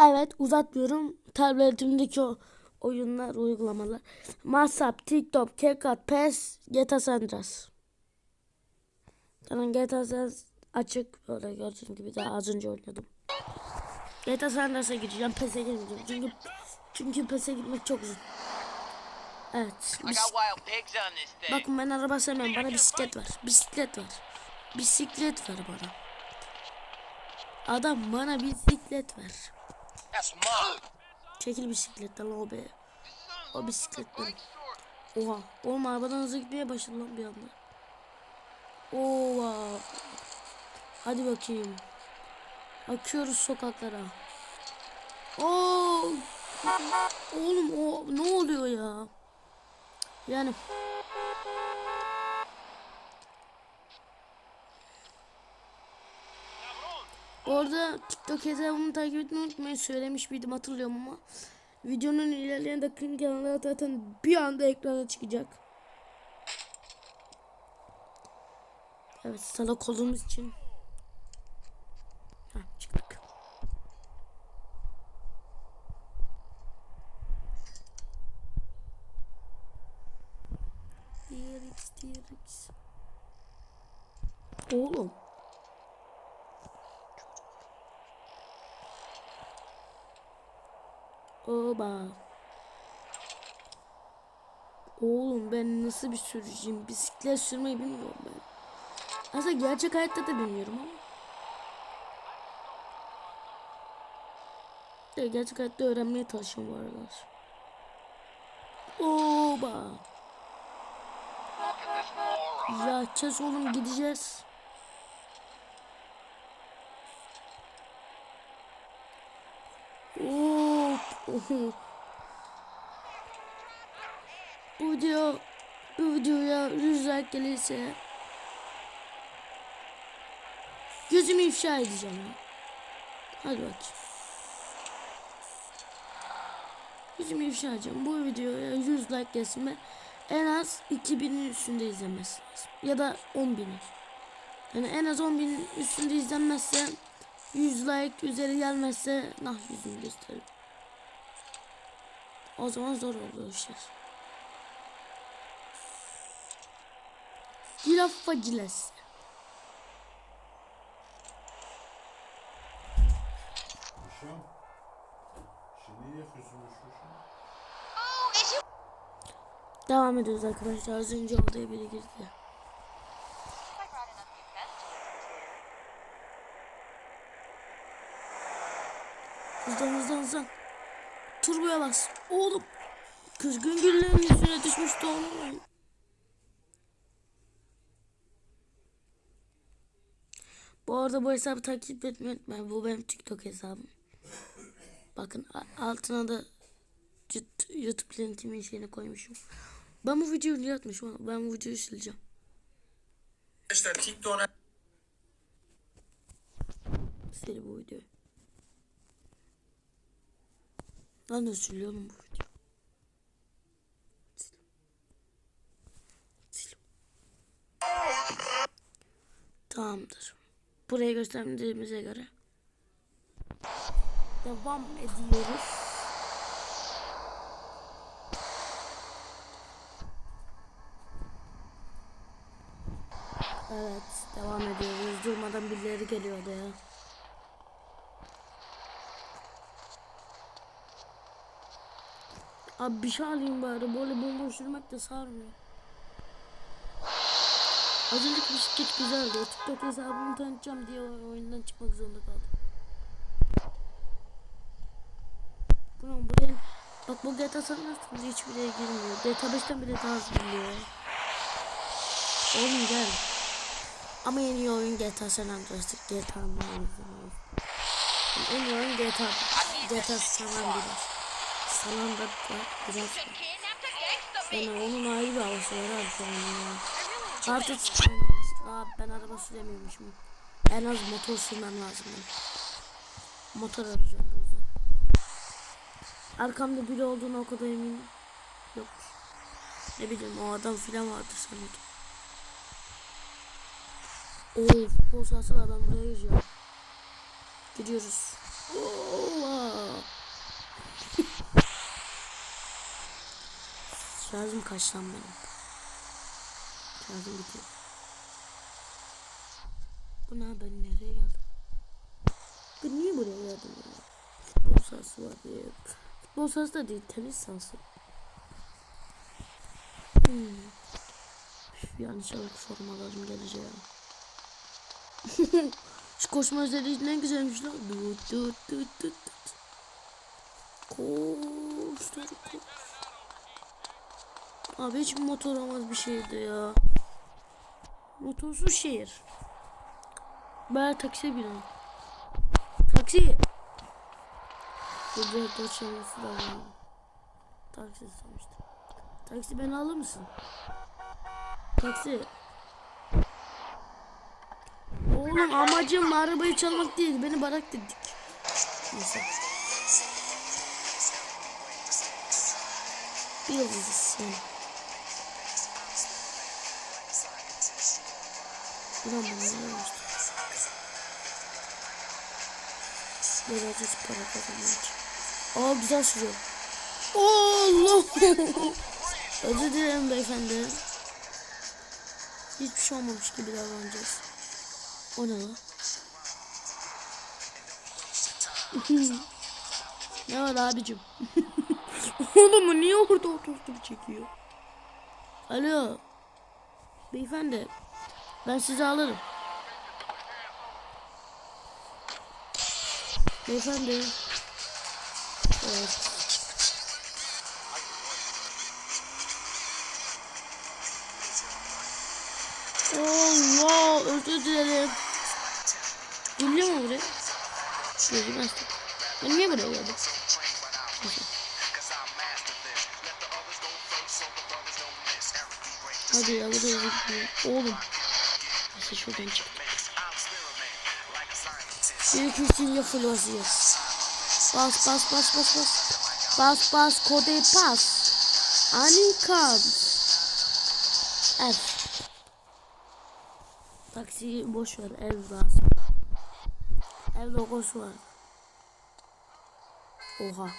Evet uzatmıyorum. Tabletimdeki o oyunlar, uygulamalar. WhatsApp, TikTok, CapCut, PES, GTA San Andreas. Yani GTA San açık. Böyle gördüğünüz gibi daha az önce oynadım. GTA San Andreas'a gireceğim. PES'e girmeyeceğim. Çünkü çünkü PES'e gitmek çok uzun. Evet. Bis-. Bakın ben araba sevmem. Bana bisiklet ver. Bisiklet ver. Bisiklet ver bana. Adam bana bisiklet ver. Çekil bisikletten o be. O bisiklet benim. Oha. Oğlum arabadan hızlı gitmeye başladı lan bir anda. Oha. Hadi bakayım. Akıyoruz sokaklara. Oo. Oğlum o ne oluyor ya? Yani Orada TikTok hesabımı takip etmeyi unutmayın. Söylemiş miydim hatırlıyorum ama. Videonun ilerleyen dakikalarında zaten bir anda ekrana çıkacak. Evet salak olduğumuz için. Ha çıktık. DRX DRX. Oğlum. Oba. Oğlum ben nasıl bir sürücüyüm? Bisiklet sürmeyi bilmiyorum ben. Aslında gerçek hayatta da bilmiyorum ama. Ya gerçek hayatta öğrenmeye çalışıyorum bu aralar. Oba. Ya kes oğlum gideceğiz. Bu video bu videoya 100 like gelirse gözümü ifşa edeceğim ya. Hadi bakayım. Gözümü ifşa edeceğim. Bu videoya 100 like gelsin ve en az 2000'in üstünde izlenmesi. Ya da 10.000'in. Yani en az 10.000'in üstünde izlenmezse 100 like üzeri gelmezse nah yüzünü gösteririm. O zaman zor oluyor işler. Giraffa cilesi. Devam ediyoruz arkadaşlar. Az önce odaya biri girdi. Hızlan hızlan hızlan. Turboya bas. Oğlum. Kızgın güllerin yüzüne düşmüştü oğlum. Bu arada bu hesabı takip etmeyi unutmayın. Bu benim TikTok hesabım. Bakın altına da YouTube linkimin şeyini koymuşum. Ben bu videoyu niye atmışım? ama Ben bu videoyu sileceğim. Arkadaşlar TikTok'a Sil bu videoyu. De siliyorum bu. Sil. Tamamdır. Buraya gösterdiğimize göre devam ediyoruz. Evet, devam ediyoruz. Durmadan birileri geliyor ya. Abi bir şey alayım bari. Böyle bomboş yürümek de sarmıyor. Az önceki bisiklet güzeldi. O TikTok hesabımı tanıtacağım diye oyundan çıkmak zorunda kaldım. Bunun buraya... Bak bu GTA San Andreas'ın hiçbir yere girmiyor. GTA 5'ten bile daha az geliyor. Oğlum gel. Ama en iyi oyun GTA San Andreas'tır. GTA'nın en iyi oyun GTA. GTA San Andreas. San Andreas biraz yani onun ayrı bir havası var abi şu an ya. Çıkmamız. Abi ben araba süremiyormuşum. En az motor sürmem lazım benim. Motor arayacağım bu yüzden. Arkamda biri olduğuna o kadar eminim. Yok. Ne bileyim o adam filan vardı sanıyordum. Oo futbol sahası var ben buraya gireceğim. Gidiyoruz. Oo, Şarjım kaç lan benim? Şarjım bitiyor. Bu ne ben nereye geldim? Ben niye buraya geldim ya? Futbol sahası var diye. Futbol sahası da değil tenis sahası. Hmm. Yanlış alıp formalarım gelecek ya. Şu koşma özelliği ne güzelmiş lan. Tut tut tut tut tut. Koş koş. Abi hiç motor olmaz bir şeydi ya. Motorsuz şehir. Ben taksiye binelim. Taksi. Burada da var. Taksi sonuçta. Taksi beni alır mısın? Taksi. Oğlum amacım arabayı çalmak değil. Beni bırak dedik. Neyse. Bir yıldızız yani. Yapmıştı? Biraz hiç para kazanmak. Aa güzel sürüyor. Allah! Özür dilerim beyefendi. Hiçbir şey olmamış gibi davranacağız. O ne lan? ne var abicim? Oğlum niye orada otostop çekiyor? Alo. Beyefendi. Ben sizi alırım. Beyefendi. Evet. Allah özür dilerim. Geliyor mu buraya? Gözüm açtım. Ben niye buraya geldim? Hadi ya buraya. Oğlum. Neyse şuradan çıktım. Gerekirse full vaziyet. Bas bas bas bas bas. Bas bas kode pas. Ani comes. F. Taksiyi boş ver ev lazım. Ev logosu var. Oha.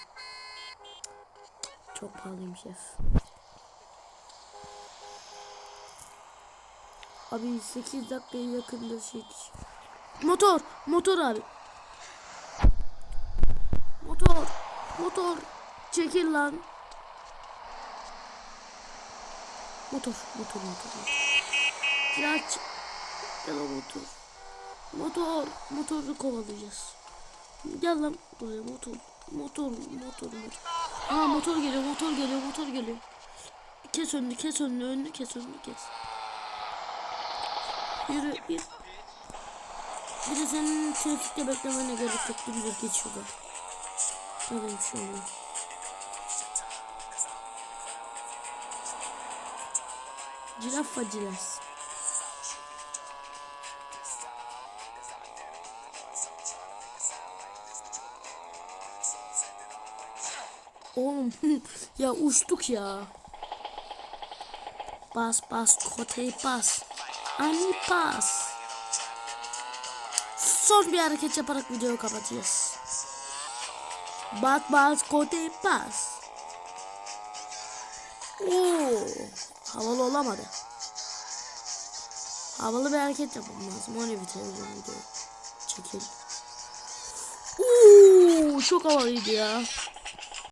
Çok pahalıymış ev. Abi 8 dakikaya yakındır şey. Motor, motor abi. Motor, motor. Çekil lan. Motor, motor. motor. Kiraç. Gel o motor. Motor, motoru kovalayacağız. Gel lan buraya motor. Motor, motor, motor. Aa motor geliyor, motor geliyor, motor geliyor. Kes önünü, kes önünü, önünü kes önünü, kes. Yürü, yürü. Bir de senin trafikte beklemene gerek yok. Dümdüz geç şuradan. Tabii bir şey cilas. Oğlum ya uçtuk ya. Bas bas kotayı bas. Ani bas. Son bir hareket yaparak videoyu kapatacağız. Bas bas kotayı bas. Oo, havalı olamadı. Havalı bir hareket yapmam lazım. O ne bir televizyon video. Çekil. Oo, çok havalıydı ya.